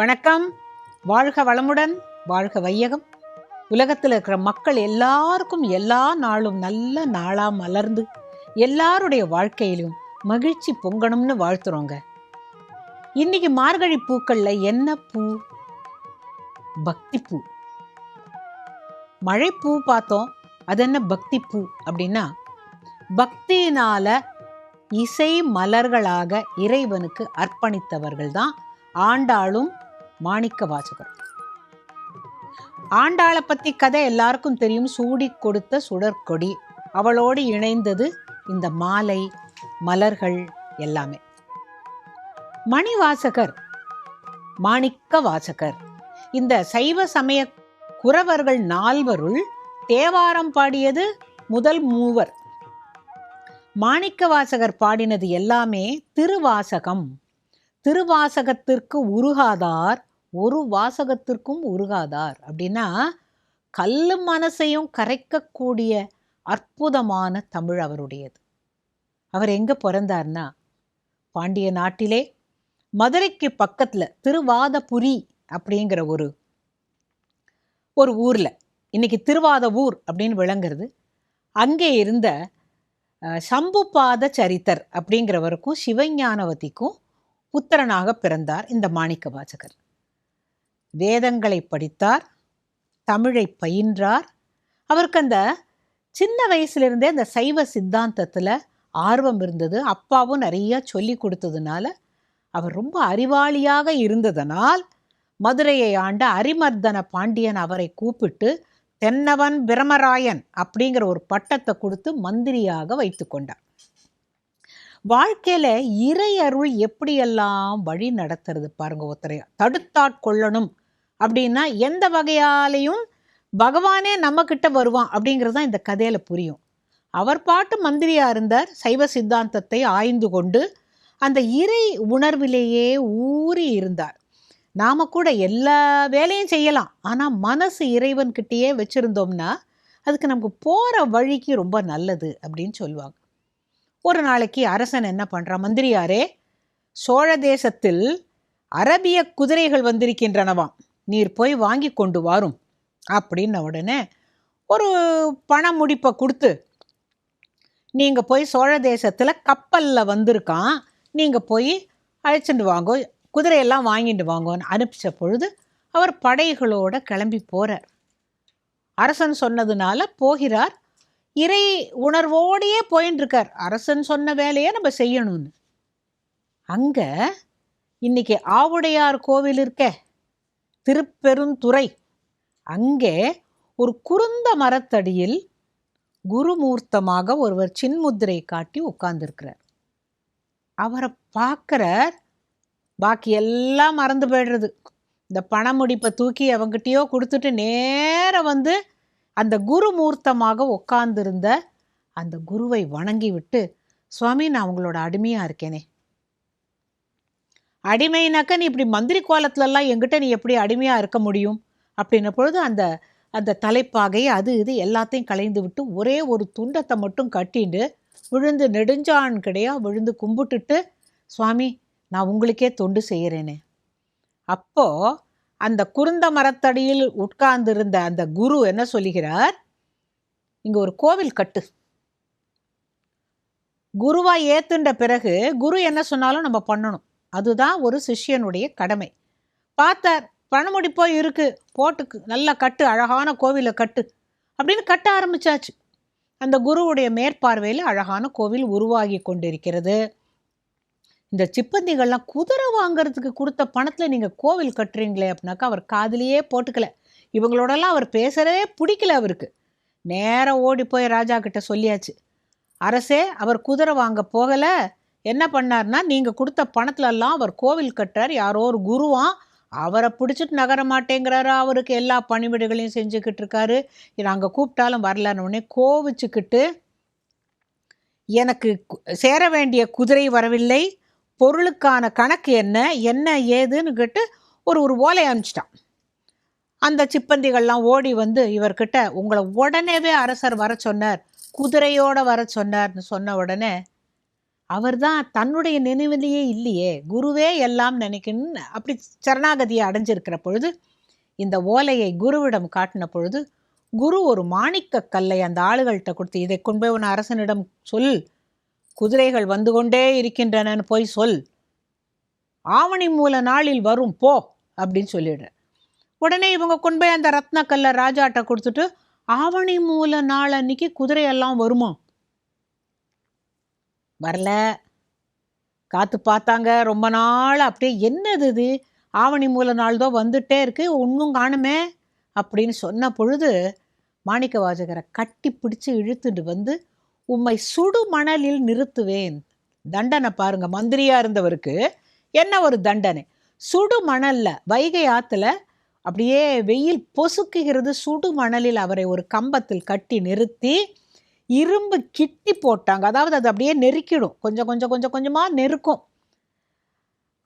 வணக்கம். வாழ்க வளமுடன் வாழ்க வையகம். உலகத்தில் இருக்கிற மக்கள் எல்லாருக்கும் எல்லா நாளும் நல்ல நாளாக மலர்ந்து எல்லாருடைய வாழ்க்கையிலும் மகிழ்ச்சி பொங்கணும்னு வாழ்த்துறோங்க. இன்னைக்கு மார்கழி பூக்கள்ல என்ன பூ? பக்தி பூ மழைப்பூ பார்த்தோம். அது என்ன பக்தி பூ அப்படின்னா பக்தியினால இசை மலர்களாக இறைவனுக்கு அர்ப்பணித்தவர்கள் தான் ஆண்டாளும் மாணிக்க வாசகர். ஆண்டாளை பத்தி கதை எல்லாருக்கும் தெரியும். சூடி கொடுத்த சுடற்கொடி. அவளோடு இணைந்தது இந்த மாலை மலர்கள் எல்லாமே. மணிவாசகர் மாணிக்க வாசகர். இந்த சைவ சமய குறவர்கள் நால்வருள் தேவாரம் பாடியது முதல் மூவர். மாணிக்க வாசகர் பாடினது எல்லாமே திருவாசகம். திருவாசகத்திற்கு உருகாதார் ஒரு வாசகத்திற்கும் உருகாதார். அப்படின்னா கல் மனசையும் கரைக்கக்கூடிய அற்புதமான தமிழ் அவருடையது. அவர் எங்க பிறந்தார்னா பாண்டிய நாட்டிலே மதுரைக்கு பக்கத்துல திருவாதபுரி அப்படிங்கிற ஒரு ஒரு ஊர்ல. இன்னைக்கு திருவாத ஊர் அப்படின்னு விளங்குறது. அங்கே இருந்த சம்புபாத சரித்தர் அப்படிங்கிறவருக்கும் சிவஞானவதிக்கும் புத்திரனாக பிறந்தார் இந்த மாணிக்க வாசகர் வேதங்களை படித்தார் தமிழை பயின்றார். அவருக்கு அந்த சின்ன வயசுலேருந்தே அந்த சைவ சித்தாந்தத்தில் ஆர்வம் இருந்தது. அப்பாவும் நிறையா சொல்லி கொடுத்ததுனால அவர் ரொம்ப அறிவாளியாக இருந்ததனால் மதுரையை ஆண்ட அரிமர்தன பாண்டியன் அவரை கூப்பிட்டு தென்னவன் பிரமராயன் அப்படிங்கிற ஒரு பட்டத்தை கொடுத்து மந்திரியாக வைத்து கொண்டார். வாழ்க்கையில இறை அருள் எப்படியெல்லாம் வழி நடத்துறது பாருங்க ஒருத்தரை தடுத்தாட்கொள்ளணும் அப்படின்னா எந்த வகையாலையும் பகவானே நம்ம கிட்ட வருவான் அப்படிங்கிறது தான் இந்த கதையில் புரியும். அவர் பாட்டு மந்திரியாக இருந்தார். சைவ சித்தாந்தத்தை ஆய்ந்து கொண்டு அந்த இறை உணர்விலேயே ஊறி இருந்தார். நாம் கூட எல்லா வேலையும் செய்யலாம். ஆனால் மனசு இறைவன்கிட்டயே வச்சுருந்தோம்னா அதுக்கு நமக்கு போகிற வழிக்கு ரொம்ப நல்லது அப்படின்னு சொல்லுவாங்க. ஒரு நாளைக்கு அரசன் என்ன பண்ணுறான் மந்திரியாரே சோழ தேசத்தில் அரபிய குதிரைகள் வந்திருக்கின்றனவாம். நீர் போய் வாங்கி கொண்டு வாரும். அப்படின்ன உடனே ஒரு பண முடிப்பை கொடுத்து நீங்கள் போய் சோழ தேசத்தில் கப்பலில் வந்திருக்கான். நீங்கள் போய் அழைச்சிட்டு வாங்கோ. குதிரையெல்லாம் வாங்கிட்டு வாங்கோன்னு அனுப்பிச்ச பொழுது அவர் படைகளோட கிளம்பி போகிறார் அரசன் சொன்னதுனால போகிறார். இறை உணர்வோடையே போயின்னு இருக்கார் அரசன் சொன்ன வேலையை நம்ம செய்யணும்னு. அங்கே இன்னைக்கு ஆவுடையார் கோவில் இருக்கே. திருப்பெருந்துறை. அங்கே ஒரு குருந்த மரத்தடியில் குருமூர்த்தமாக ஒருவர் சின்முத்திரை காட்டி உட்கார்ந்துருக்கிறார். அவரை பார்க்குறார். பாக்கி எல்லாம் மறந்து போயிடுறது. இந்த பணமுடிப்பை தூக்கி அவங்ககிட்டயோ கொடுத்துட்டு நேராக வந்து அந்த குருமூர்த்தமாக உட்கார்ந்திருந்த அந்த குருவை வணங்கி விட்டு சுவாமி நான் உங்களோட அடிமையாக இருக்கேனே. அடிமைனாக்க நீ இப்படி மந்திரி கோலத்துலலாம் எங்கிட்ட நீ எப்படி அடிமையாக இருக்க முடியும்? அப்படின்ன பொழுது அந்த அந்த தலைப்பாகை அது இது எல்லாத்தையும் கலைந்து விட்டு ஒரே ஒரு துண்டத்தை மட்டும் கட்டிண்டு விழுந்து நெடுஞ்சான் கிடையா விழுந்து கும்பிட்டுட்டு சுவாமி நான் உங்களுக்கே தொண்டு செய்கிறேனே. அப்போது அந்த குருந்த மரத்தடியில் உட்கார்ந்திருந்த அந்த குரு என்ன சொல்லுகிறார்? இங்கே ஒரு கோவில் கட்டு. குருவாக ஏற்றுண்ட பிறகு குரு என்ன சொன்னாலும் நம்ம பண்ணணும். அதுதான் ஒரு சிஷ்யனுடைய கடமை. பார்த்தார் பணமுடிப்போ இருக்கு போட்டுக்கு நல்லா கட்டு அழகான கோவிலை கட்டு அப்படின்னு கட்ட ஆரம்பிச்சாச்சு. அந்த குருவுடைய மேற்பார்வையில் அழகான கோவில் உருவாகி கொண்டிருக்கிறது. இந்த சிப்பந்திகள்லாம் குதிரை வாங்குறதுக்கு கொடுத்த பணத்தில் நீங்கள் கோவில் கட்டுறீங்களே அப்படின்னாக்கா அவர் காதிலேயே போட்டுக்கல. இவங்களோடலாம் அவர் பேசுகிறதே பிடிக்கல அவருக்கு. நேராக ஓடி போய் ராஜா கிட்ட சொல்லியாச்சு அரசே அவர் குதிரை வாங்க போகலை என்ன பண்ணார்னா நீங்கள் கொடுத்த பணத்துலலாம் அவர் கோவில் கட்டுறார் யாரோ ஒரு குருவான் அவரை பிடிச்சிட்டு நகர மாட்டேங்கிறாரு அவருக்கு எல்லா பணிவிடைகளையும் செஞ்சுக்கிட்டு இருக்காரு. நாங்கள் கூப்பிட்டாலும் வரலன்னு உடனே கோவிச்சுக்கிட்டு எனக்கு சேர வேண்டிய குதிரை வரவில்லை பொருளுக்கான கணக்கு என்ன என்ன ஏதுன்னு கேட்டு ஒரு ஒரு ஓலை அனுப்பிச்சிட்டான். அந்த சிப்பந்திகள்லாம் ஓடி வந்து இவர்கிட்ட உங்களை உடனேவே அரசர் வர சொன்னார் குதிரையோடு வர சொன்னார்னு சொன்ன உடனே அவர் தான் தன்னுடைய நினைவிலேயே இல்லையே குருவே எல்லாம் நினைக்கணும்னு அப்படி சரணாகதியை அடைஞ்சிருக்கிற பொழுது இந்த ஓலையை குருவிடம் காட்டின பொழுது குரு ஒரு மாணிக்க கல்லை அந்த ஆளுகள்கிட்ட கொடுத்து இதை கொண்டு போய் உன் அரசனிடம் சொல். குதிரைகள் வந்து கொண்டே இருக்கின்றனன்னு போய் சொல். ஆவணி மூல நாளில் வரும் போ. அப்படின்னு சொல்லிடுற. உடனே இவங்க கொண்டு போய் அந்த ரத்னக்கல்லை ராஜாட்ட கொடுத்துட்டு ஆவணி மூல நாள் அன்னைக்கு குதிரையெல்லாம் வருமா? வரல. காத்து பார்த்தாங்க ரொம்ப நாள். அப்படியே என்னது இது? ஆவணி மூல நாள் தான் வந்துட்டே இருக்கு. ஒன்றும் காணுமே? அப்படின்னு சொன்ன பொழுது மாணிக்க வாசகரை கட்டி பிடிச்சு இழுத்துட்டு வந்து உம்மை சுடு மணலில் நிறுத்துவேன். தண்டனை பாருங்க. மந்திரியா இருந்தவருக்கு என்ன ஒரு தண்டனை? சுடு மணலில் வைகை ஆற்றுல அப்படியே வெயில் பொசுக்குகிறது சுடு மணலில் அவரை ஒரு கம்பத்தில் கட்டி நிறுத்தி இரும்பு கிட்டி போட்டாங்க. அதாவது அது அப்படியே நெருக்கிடும். கொஞ்சம் கொஞ்சம் கொஞ்சம் கொஞ்சமாக நெருக்கும்.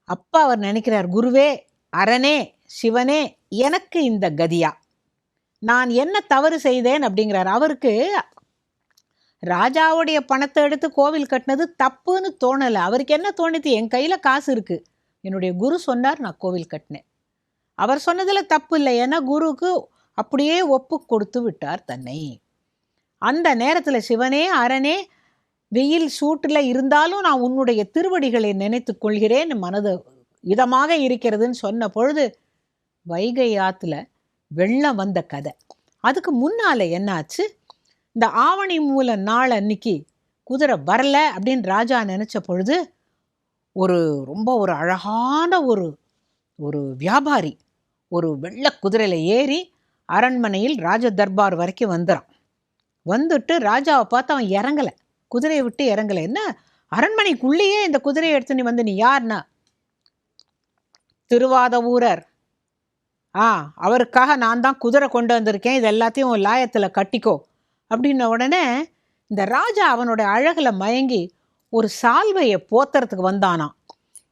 அப்பா அவர் நினைக்கிறார் குருவே அரணே சிவனே எனக்கு இந்த கதியா. நான் என்ன தவறு செய்தேன்? அப்படிங்கிறார். அவருக்கு ராஜாவுடைய பணத்தை எடுத்து கோவில் கட்டினது தப்புன்னு தோணலை. அவருக்கு என்ன தோணுது? என் கையில் காசு இருக்குது என்னுடைய குரு சொன்னார் நான் கோவில் கட்டினேன். அவர் சொன்னதில் தப்பு இல்லை. ஏன்னா குருவுக்கு அப்படியே ஒப்பு கொடுத்து விட்டார் தன்னை. அந்த நேரத்தில் சிவனே அரணே வெயில் சூட்டில் இருந்தாலும் நான் உன்னுடைய திருவடிகளை நினைத்து கொள்கிறேன். மனது இதமாக இருக்கிறதுன்னு சொன்ன பொழுது வைகை ஆற்றுல வெள்ளம் வந்த கதை. அதுக்கு முன்னால் என்னாச்சு? இந்த ஆவணி மூல நாள் அன்னைக்கு குதிரை வரல அப்படின்னு ராஜா நினச்ச பொழுது ஒரு ரொம்ப ஒரு அழகான ஒரு ஒரு வியாபாரி ஒரு வெள்ளை குதிரையில் ஏறி அரண்மனையில் ராஜ தர்பார் வரைக்கும் வந்துடும் வந்துட்டு ராஜாவை பார்த்து அவன் இறங்கலை. குதிரையை விட்டு இறங்கலை. என்ன? அரண்மனைக்குள்ளேயே இந்த குதிரையை எடுத்து நீ வந்து நீ யார்னா? திருவாத ஊரர் ஆ அவருக்காக நான் தான் குதிரை கொண்டு வந்திருக்கேன். இது எல்லாத்தையும் லாயத்தில் கட்டிக்கோ. அப்படின்ன உடனே இந்த ராஜா அவனோட அழகில் மயங்கி ஒரு சால்வையை போத்துறதுக்கு வந்தானாம்.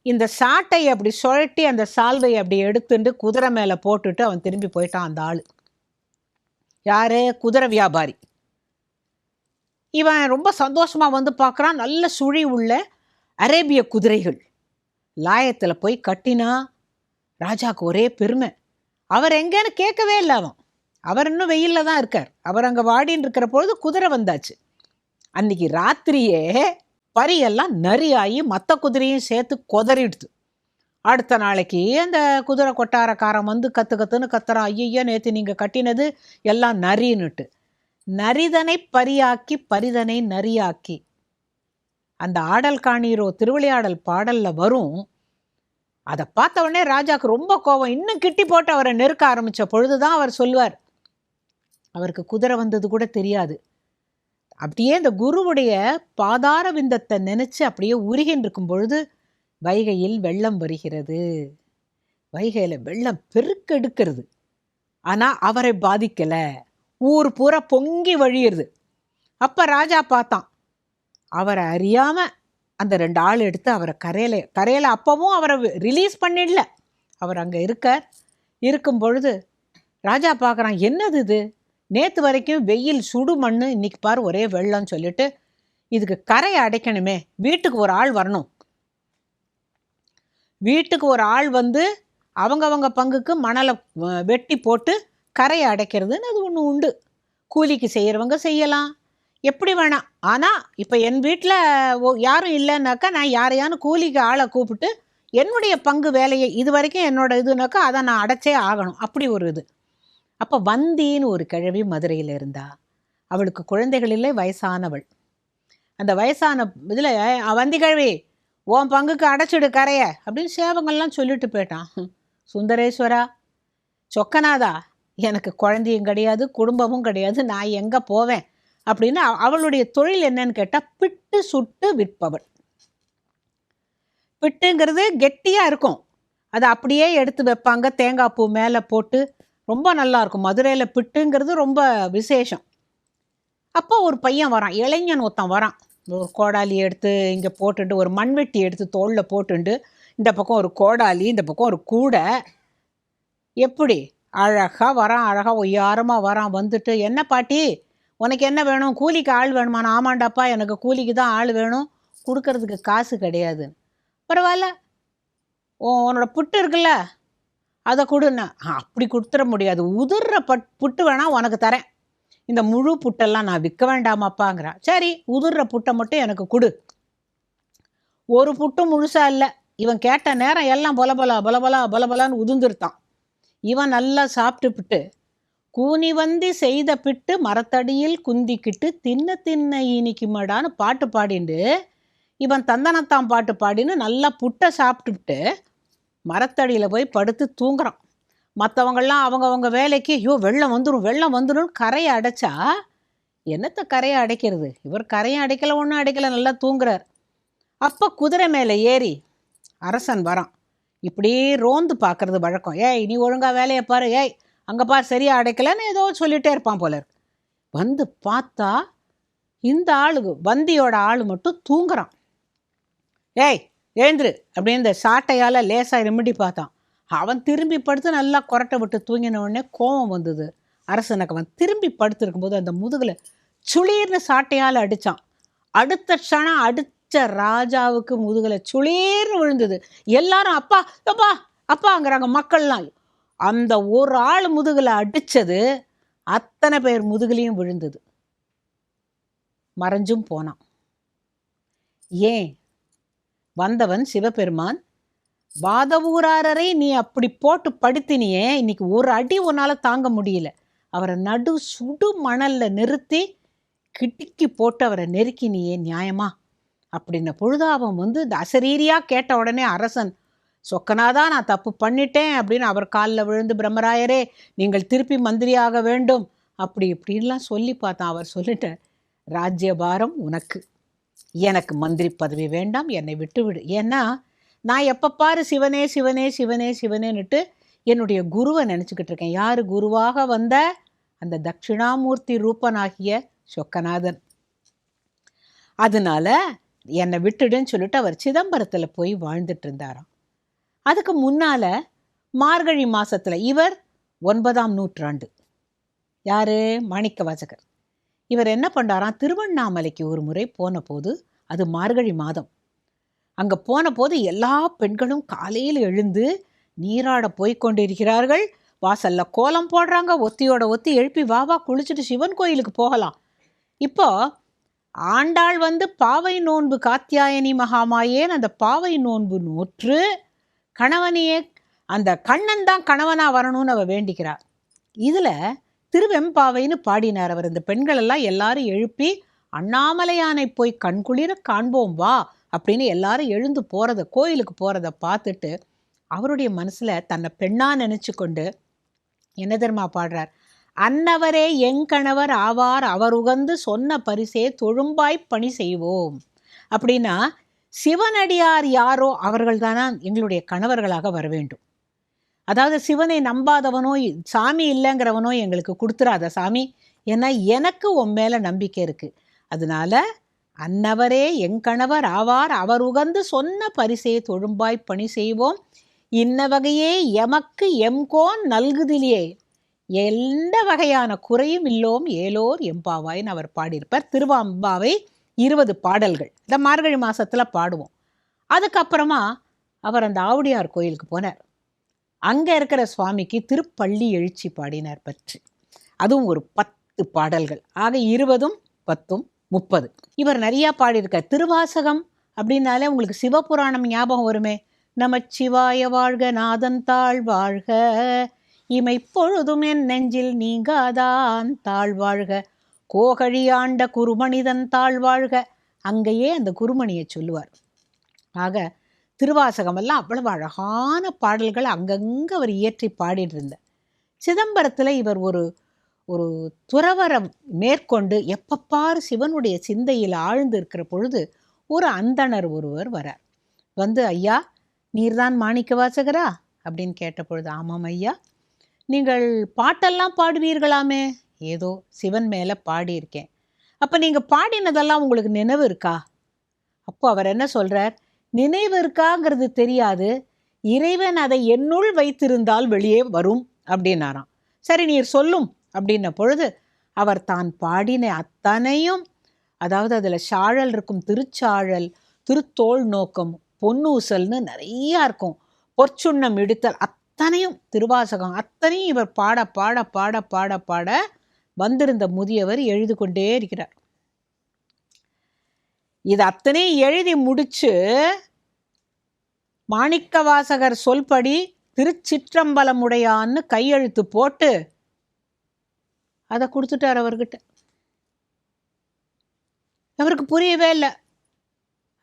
இந்த சாட்டை அப்படி சுழட்டி அந்த சால்வையை அப்படி எடுத்துட்டு குதிரை மேலே போட்டுட்டு அவன் திரும்பி போயிட்டான் அந்த ஆள். யாரு? குதிரை வியாபாரி. இவன் ரொம்ப சந்தோஷமாக வந்து பார்க்குறான். நல்ல சுழி உள்ள அரேபிய குதிரைகள். லாயத்தில் போய் கட்டினா ராஜாவுக்கு ஒரே பெருமை. அவர் எங்கேன்னு கேட்கவே இல்லை அவன். அவர் இன்னும் வெயிலில் தான் இருக்கார். அவர் அங்கே வாடின்னு இருக்கிற பொழுது குதிரை வந்தாச்சு. அன்னைக்கு ராத்திரியே பரியெல்லாம் நரியாகி மற்ற குதிரையும் சேர்த்து கொதறிடுது. அடுத்த நாளைக்கு அந்த குதிரை கொட்டாரக்காரன் வந்து கற்று கத்துன்னு கத்துறான். ஐயோ நேற்று நீங்கள் கட்டினது எல்லாம் நரின்னுட்டு. நரிதனை பரியாக்கி பரிதனை நரியாக்கி. அந்த ஆடல் காணீரோ திருவிளையாடல் பாடல்ல வரும். அதை பார்த்த உடனே ராஜாக்கு ரொம்ப கோபம். இன்னும் கிட்டி போட்டு அவரை நெருக்க ஆரம்பிச்ச பொழுதுதான் அவர் சொல்வார். அவருக்கு குதிரை வந்தது கூட தெரியாது. அப்படியே இந்த குருவுடைய பாதார விந்தத்தை நினைச்சு அப்படியே உருகின்னு இருக்கும் பொழுது வைகையில் வெள்ளம் வருகிறது. வைகையில் வெள்ளம் பெருக்கெடுக்கிறது ஆனால் அவரை பாதிக்கலை. ஊர் பூரா பொங்கி வழியுறது. அப்போ ராஜா பார்த்தான். அவரை அறியாமல் அந்த ரெண்டு ஆள் எடுத்து அவரை கரையில கரையில் அப்பவும் அவரை ரிலீஸ் பண்ணிடல. அவர் அங்கே இருக்கார். இருக்கும் பொழுது ராஜா பார்க்குறான் என்னது இது? நேற்று வரைக்கும் வெயில் சுடு மண் இன்னைக்கு பாரு ஒரே வெள்ளம்னு சொல்லிட்டு இதுக்கு கரையை அடைக்கணுமே வீட்டுக்கு ஒரு ஆள் வரணும். வீட்டுக்கு ஒரு ஆள் வந்து அவங்கவங்க பங்குக்கு மணலை வெட்டி போட்டு கரையை அடைக்கிறதுன்னு அது ஒன்று உண்டு. கூலிக்கு செய்கிறவங்க செய்யலாம். எப்படி வேணாம் ஆனால் இப்போ என் வீட்டில் யாரும் இல்லைன்னாக்கா நான் யாரையானு கூலிக்கு ஆளை கூப்பிட்டு என்னுடைய பங்கு வேலையை இது வரைக்கும் என்னோட இதுனாக்கா அதை நான் அடைச்சே ஆகணும். அப்படி ஒரு இது. அப்போ வந்தின்னு ஒரு கிழவி மதுரையில் இருந்தா அவளுக்கு குழந்தைகள் இல்லை வயசானவள். அந்த வயசான இதில் வந்தி கிழவி உன் பங்குக்கு அடைச்சிடு கரைய அப்படின்னு சேவங்கள்லாம் சொல்லிட்டு போயிட்டான். சுந்தரேஸ்வரா சொக்கநாதா எனக்கு குழந்தையும் கிடையாது குடும்பமும் கிடையாது நான் எங்கே போவேன்? அப்படின்னு அவளுடைய தொழில் என்னன்னு கேட்டால் பிட்டு சுட்டு விற்பவள். பிட்டுங்கிறது கெட்டியாக இருக்கும். அதை அப்படியே எடுத்து வைப்பாங்க. தேங்காய் பூ மேலே போட்டு ரொம்ப நல்லா இருக்கும். மதுரையில் பிட்டுங்கிறது ரொம்ப விசேஷம். அப்போ ஒரு பையன் வரான். இளைஞன் ஒருத்தன் வரான். ஒரு கோடாலி எடுத்து இங்கே போட்டுட்டு ஒரு மண்வெட்டி எடுத்து தோளில் போட்டுண்டு இந்த பக்கம் ஒரு கோடாலி இந்த பக்கம் ஒரு கூடை. எப்படி? அழகாக வரான் அழகாக ஒய்யாரமாக வரான். வந்துட்டு என்ன பாட்டி? உனக்கு என்ன வேணும்? கூலிக்கு ஆள் வேணுமா? ஆமாண்டாப்பா எனக்கு கூலிக்கு தான் ஆள் வேணும். கொடுக்கறதுக்கு காசு கிடையாதுன்னு பரவாயில்ல. உன்னோட புட்டு இருக்குல்ல அதை கொடுன்னா. அப்படி கொடுத்துட முடியாது. உதிர்ற பட் புட்டு வேணால் உனக்கு தரேன். இந்த முழு புட்டெல்லாம் நான் விற்க வேண்டாமாப்பாங்கிறான் சரி உதிர்ற புட்டை மட்டும் எனக்கு கொடு. ஒரு புட்டும் முழுசாக இல்லை. இவன் கேட்ட நேரம் எல்லாம் பொல பொல பொல பொல பொல உதிர்ந்துருத்தான். இவன் நல்லா சாப்பிட்டுப்பிட்டு கூனி வந்தி செய்த பிட்டு மரத்தடியில் குந்திக்கிட்டு தின்ன தின்ன இனிக்குமடான்னு பாட்டு பாடிண்டு. இவன் தந்தனத்தான் பாட்டு பாடின்னு நல்லா புட்டை சாப்பிட்டுட்டு மரத்தடியில் போய் படுத்து தூங்குறான். மற்றவங்கெல்லாம் அவங்கவங்க வேலைக்கு ஐயோ வெள்ளம் வந்துடும் வெள்ளம் வந்துடும் கரையை அடைச்சா என்னத்தை கரையை அடைக்கிறது? இவர் கரையை அடைக்கலை ஒன்றும் அடைக்கல நல்லா தூங்குறார். அப்போ குதிரை மேலே ஏறி அரசன் வரான். இப்படி ரோந்து பார்க்கறது வழக்கம். ஏய் நீ ஒழுங்கா வேலையை பாரு. ஏய் அங்கே பார் சரியா அடைக்கலன்னு ஏதோ சொல்லிகிட்டே இருப்பான் போல இருக்கு. வந்து பார்த்தா இந்த ஆளு வந்தியோட ஆள் மட்டும் தூங்குறான். ஏய் எழுந்துரு அப்படின்னு இந்த சாட்டையால் லேசாக நிமிடி பார்த்தான். அவன் திரும்பி படுத்து நல்லா கொரட்டை விட்டு தூங்கின உடனே கோபம் வந்தது. அரசனுக்கு அவன் திரும்பி படுத்துருக்கும்போது அந்த முதுகில் சுளீர்னு சாட்டையால் அடித்தான் அடுத்த க்ஷணம் அடுத்த ராஜாவுக்கு முதுகலை சுளீர்னு விழுந்தது. எல்லாரும் அப்பா அப்பா அப்பாங்கிறாங்க மக்கள்லாம். அந்த ஒரு ஆள் முதுகில் அடித்தது அத்தனை பேர் முதுகுலையும் விழுந்தது. மறைஞ்சும் போனான். ஏன்? வந்தவன் சிவபெருமான் வாதவூராரரை நீ அப்படி போட்டு படுத்தினியே இன்னைக்கு ஒரு அடி உன்னால தாங்க முடியல. அவரை நடு சுடு மணல்ல நிறுத்தி கிட்டிக்கு போட்டு அவரை நெருக்கினியே நியாயமா? அப்படின்ன பொழுது அவன் வந்து இந்த கேட்ட உடனே அரசன் சொக்கனாதான் நான் தப்பு பண்ணிட்டேன் அப்படின்னு அவர் காலில் விழுந்து பிரம்மராயரே நீங்கள் திருப்பி மந்திரியாக வேண்டும் அப்படி இப்படின்லாம் சொல்லி பார்த்தான். அவர் சொல்லிட்டார் ராஜ்யபாரம் உனக்கு. எனக்கு மந்திரி பதவி வேண்டாம் என்னை விட்டுவிடு. ஏன்னா நான் எப்போ பாரு சிவனே சிவனே சிவனே சிவனேன்னுட்டு என்னுடைய குருவை நினச்சிக்கிட்டு இருக்கேன். யார் குருவாக வந்த அந்த தட்சிணாமூர்த்தி ரூபனாகிய சொக்கநாதன். அதனால என்னை விட்டுடுன்னு சொல்லிட்டு அவர் சிதம்பரத்தில் போய் வாழ்ந்துட்டு இருந்தாராம். அதுக்கு முன்னால மார்கழி மாசத்துல இவர் ஒன்பதாம் நூற்றாண்டு. யாரு? மாணிக்க வாசகர் இவர் என்ன பண்ணாராம் திருவண்ணாமலைக்கு ஒரு முறை போன போது அது மார்கழி மாதம். அங்க போன போது எல்லா பெண்களும் காலையில் எழுந்து நீராட போய்கொண்டிருக்கிறார்கள் வாசல்ல கோலம் போடுறாங்க. ஒத்தியோட ஒத்தி எழுப்பி வா வா குளிச்சுட்டு சிவன் கோயிலுக்கு போகலாம். இப்போ ஆண்டாள் வந்து பாவை நோன்பு காத்தியாயனி மகாமாயேன்னு அந்த பாவை நோன்பு நோற்று கணவனையே அந்த கண்ணன் தான் கணவனாக வரணும்னு அவள் வேண்டிக்கிறார். இதில் திருவெம்பாவைன்னு பாடினார் அவர். இந்த பெண்கள் எல்லாம் எல்லாரும் எழுப்பி அண்ணாமலையானை போய் கண்குளிர காண்போம் வா அப்படின்னு எல்லாரும் எழுந்து போகிறத கோயிலுக்கு போகிறத பார்த்துட்டு அவருடைய மனசில் தன்னை பெண்ணாக நினச்சி கொண்டு என்ன தெரியுமா? பாடுறார். அன்னவரே எங்கணவர் ஆவார் அவர் உகந்து சொன்ன பரிசே தொழும்பாய் பணி செய்வோம். அப்படின்னா சிவனடியார் யாரோ அவர்கள் தானா எங்களுடைய கணவர்களாக வர வேண்டும். அதாவது சிவனை நம்பாதவனோ சாமி இல்லைங்கிறவனோ எங்களுக்கு கொடுத்துறாத சாமி. ஏன்னா எனக்கு உன் மேலே நம்பிக்கை இருக்குது அதனால அன்னவரே என் கணவர் ஆவார் அவர் உகந்து சொன்ன பரிசே தொழும்பாய் பணி செய்வோம். இன்ன வகையே எமக்கு எம்கோன் நல்குதிலே எந்த வகையான குறையும் இல்லோம் ஏலோர் எம்பாவாய்ன்னு அவர் பாடியிருப்பார். திருவாம்பாவை இருபது பாடல்கள் இந்த மார்கழி மாதத்தில் பாடுவோம். அதுக்கப்புறமா அவர் அந்த ஆவுடையார் கோயிலுக்கு போனார். அங்கே இருக்கிற சுவாமிக்கு திருப்பள்ளி எழுச்சி பாடினார் பற்றி. அதுவும் ஒரு பத்து பாடல்கள் ஆக இருபதும் பத்தும் முப்பது. இவர் நிறையா பாடியிருக்கார். திருவாசகம் அப்படின்னாலே உங்களுக்கு சிவபுராணம் ஞாபகம் வருமே. நமச்சிவாய வாழ்க நாதன் தாழ் வாழ்க. இமை பொழுதும் என் நெஞ்சில் நீங்காதான் தாழ் வாழ்க கோகழி ஆண்ட குருமணிதன் தாழ் வாழ்க அங்கேயே அந்த குருமணியை சொல்லுவார். ஆக திருவாசகம் எல்லாம் அவ்வளவு அழகான பாடல்கள் அங்கங்கே அவர் இயற்றி பாடிட்டு இருந்தார் சிதம்பரத்தில் இவர் ஒரு ஒரு துறவரம் மேற்கொண்டு எப்பப்பாரு சிவனுடைய சிந்தையில் ஆழ்ந்து இருக்கிற பொழுது ஒரு அந்தணர் ஒருவர் வரார். வந்து ஐயா நீர்தான் மாணிக்க வாசகரா? அப்படின்னு கேட்ட பொழுது ஆமாம் ஐயா நீங்கள் பாட்டெல்லாம் பாடுவீர்களாமே ஏதோ சிவன் மேலே பாடியிருக்கேன். அப்போ நீங்கள் பாடினதெல்லாம் உங்களுக்கு நினைவு இருக்கா? அப்போ அவர் என்ன சொல்கிறார் நினைவு இருக்காங்கிறது தெரியாது. இறைவன் அதை என்னுள் வைத்திருந்தால் வெளியே வரும் அப்படின்னாராம். சரி நீர் சொல்லும் அப்படின்ன பொழுது அவர் தான் பாடின அத்தனையும் அதாவது அதில் சாழல் இருக்கும் திருச்சாழல் திருத்தோள் நோக்கம் பொன்னூசல்னு நிறையா இருக்கும். பொற்சுண்ணம் இடித்தல் அத்தனையும் திருவாசகம் அத்தனையும் இவர் பாட பாட பாட பாட பாட வந்திருந்த முதியவர் எழுது கொண்டே இருக்கிறார். இது அத்தனையும் எழுதி முடிச்சு மாணிக்கவாசகர் சொல்படி திருச்சிற்றம்பலமுடையான்னு கையெழுத்து போட்டு அதை கொடுத்துட்டார் அவர்கிட்ட. அவருக்கு புரியவே இல்லை.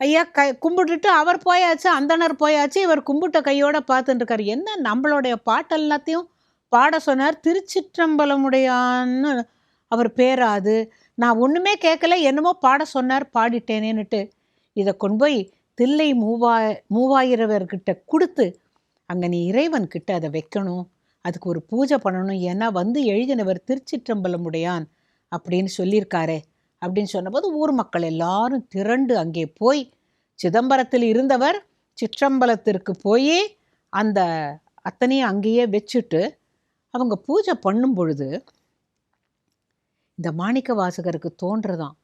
ஐயா கை கும்பிட்டுட்டு அவர் போயாச்சு அந்தனர் போயாச்சு இவர் கும்பிட்ட கையோட பார்த்துட்டுருக்காரு. என்ன நம்மளுடைய பாட்டு எல்லாத்தையும் பாட சொன்னார் திருச்சிற்றம்பலமுடையான்னு அவர் பேராது. நான் ஒன்றுமே கேட்கல என்னமோ பாட சொன்னார் பாடிட்டேனேன்னுட்டு. இதை கொண்டு போய் தில்லை மூவா மூவாயிரவர்கிட்ட கொடுத்து அங்கே நீ இறைவன் கிட்ட அதை வைக்கணும். அதுக்கு ஒரு பூஜை பண்ணணும். ஏன்னா வந்து எழுதினவர் திருச்சிற்றம்பலமுடையான் அப்படின்னு சொல்லியிருக்காரே. அப்படின்னு சொன்னபோது ஊர் மக்கள் எல்லாரும் திரண்டு அங்கே போய் சிதம்பரத்தில் இருந்தவர் சிற்றம்பலத்திற்கு போய் அந்த அத்தனையும் அங்கேயே வச்சுட்டு அவங்க பூஜை பண்ணும் பொழுது இந்த மாணிக்க வாசகருக்கு தோன்றதாம்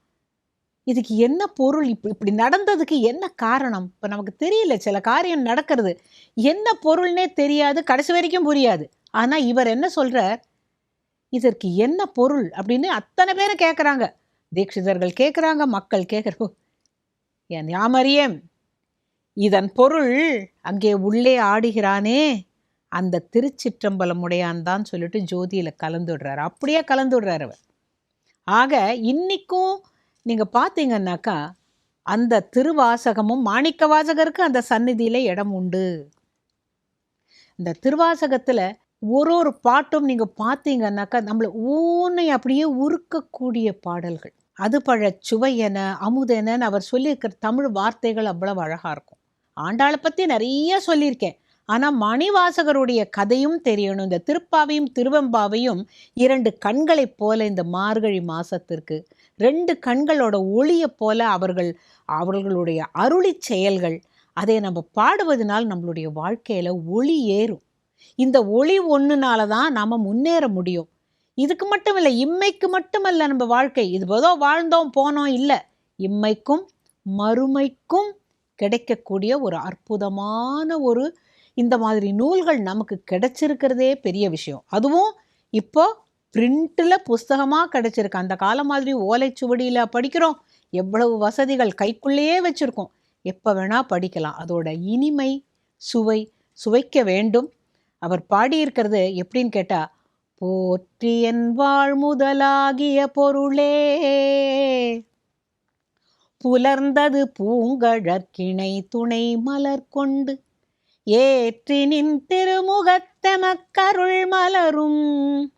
இதுக்கு என்ன பொருள்? இப்படி இப்படி நடந்ததுக்கு என்ன காரணம்? இப்போ நமக்கு தெரியல சில காரியம் நடக்கிறது. என்ன பொருள்னே தெரியாது கடைசி வரைக்கும் புரியாது. ஆனால் இவர் என்ன சொல்கிறார் இதற்கு என்ன பொருள் அப்படின்னு அத்தனை பேரை கேட்குறாங்க தீட்சிதர்கள் கேட்குறாங்க மக்கள் கேட்குறோ என் யாமறியம் இதன் பொருள் அங்கே உள்ளே ஆடுகிறானே. அந்த திருச்சிற்றம்பலம் உடையான் தான் சொல்லிட்டு ஜோதியில் கலந்துடுறாரு. அப்படியே கலந்துடுறாரு அவர். ஆக இன்றைக்கும் நீங்கள் பார்த்தீங்கன்னாக்கா அந்த திருவாசகமும் மாணிக்க வாசகருக்கு அந்த சந்நிதியில் இடம் உண்டு. இந்த திருவாசகத்தில் ஒரு ஒரு பாட்டும் நீங்கள் பார்த்தீங்கன்னாக்கா நம்மளை ஊனை அப்படியே உருக்கக்கூடிய பாடல்கள். அது பழ சுவையென அமுதெனன்னு அவர் சொல்லியிருக்கிற தமிழ் வார்த்தைகள் அவ்வளவு அழகாக இருக்கும். ஆண்டாளை பற்றி நிறைய சொல்லியிருக்கேன். ஆனால் மணிவாசகருடைய கதையும் தெரியணும். இந்த திருப்பாவையும் திருவெம்பாவையும் இரண்டு கண்களைப் போல இந்த மார்கழி மாசத்திற்கு ரெண்டு கண்களோட ஒளியைப் போல அவர்கள் அவர்களுடைய அருளி செயல்கள் அதை நம்ம பாடுவதனால் நம்மளுடைய வாழ்க்கையில் ஒளி ஏறும். இந்த ஒளி ஒன்றுனால தான் நாம் முன்னேற முடியும். இதுக்கு மட்டும் இல்லை இம்மைக்கு மட்டுமல்ல நம்ம வாழ்க்கை. இது ஏதோ வாழ்ந்தோம் போனோம் இல்லை. இம்மைக்கும் மறுமைக்கும் கிடைக்கக்கூடிய ஒரு அற்புதமான ஒரு இந்த மாதிரி நூல்கள் நமக்கு கிடைச்சிருக்கிறதே பெரிய விஷயம். அதுவும் இப்போ பிரிண்டில் புஸ்தகமாக கிடைச்சிருக்கு. அந்த காலம் மாதிரி ஓலைச்சுவடியில் படிக்கிறோம். எவ்வளவு வசதிகள் கைக்குள்ளேயே வச்சுருக்கோம். எப்போ வேணால் படிக்கலாம். அதோட இனிமை சுவை சுவைக்க வேண்டும். அவர் பாடியிருக்கிறது எப்படின்னு கேட்டால் போற்றி என் வாழ் முதலாகிய பொருளே புலர்ந்தது பூங்கழற்கிணை துணை மலர் கொண்டு ஏற்றி நின் திருமுகத்தமக்கருள் மலரும்.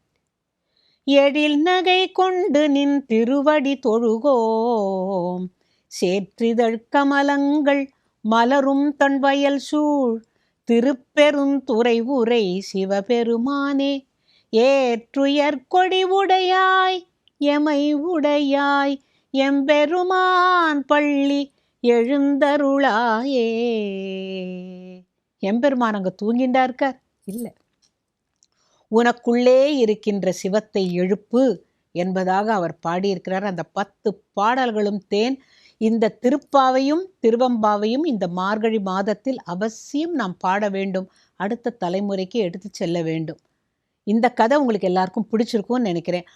எழில் நகை கொண்டு நின் திருவடி தொழுகோம். சேற்றிதழ் கமலங்கள் மலரும் தன் வயல் சூழ் திருப்பெருந்துறை உரை சிவபெருமானே ஏற்றுயர் கொடி உடையாய் எமை உடையாய் எம்பெருமான் பள்ளி எழுந்தருளாயே. எம்பெருமான் அங்கே தூங்கிண்டா இருக்கார்? இல்லை. உனக்குள்ளே இருக்கின்ற சிவத்தை எழுப்பு என்பதாக அவர் பாடியிருக்கிறார். அந்த பத்து பாடல்களும் தேன் இந்த திருப்பாவையும் திருவம்பாவையும் இந்த மார்கழி மாதத்தில் அவசியம் நாம் பாட வேண்டும். அடுத்த தலைமுறைக்கு எடுத்து செல்ல வேண்டும். இந்த கதை உங்களுக்கு எல்லாருக்கும் பிடிச்சிருக்கும்னு நினைக்கிறேன்.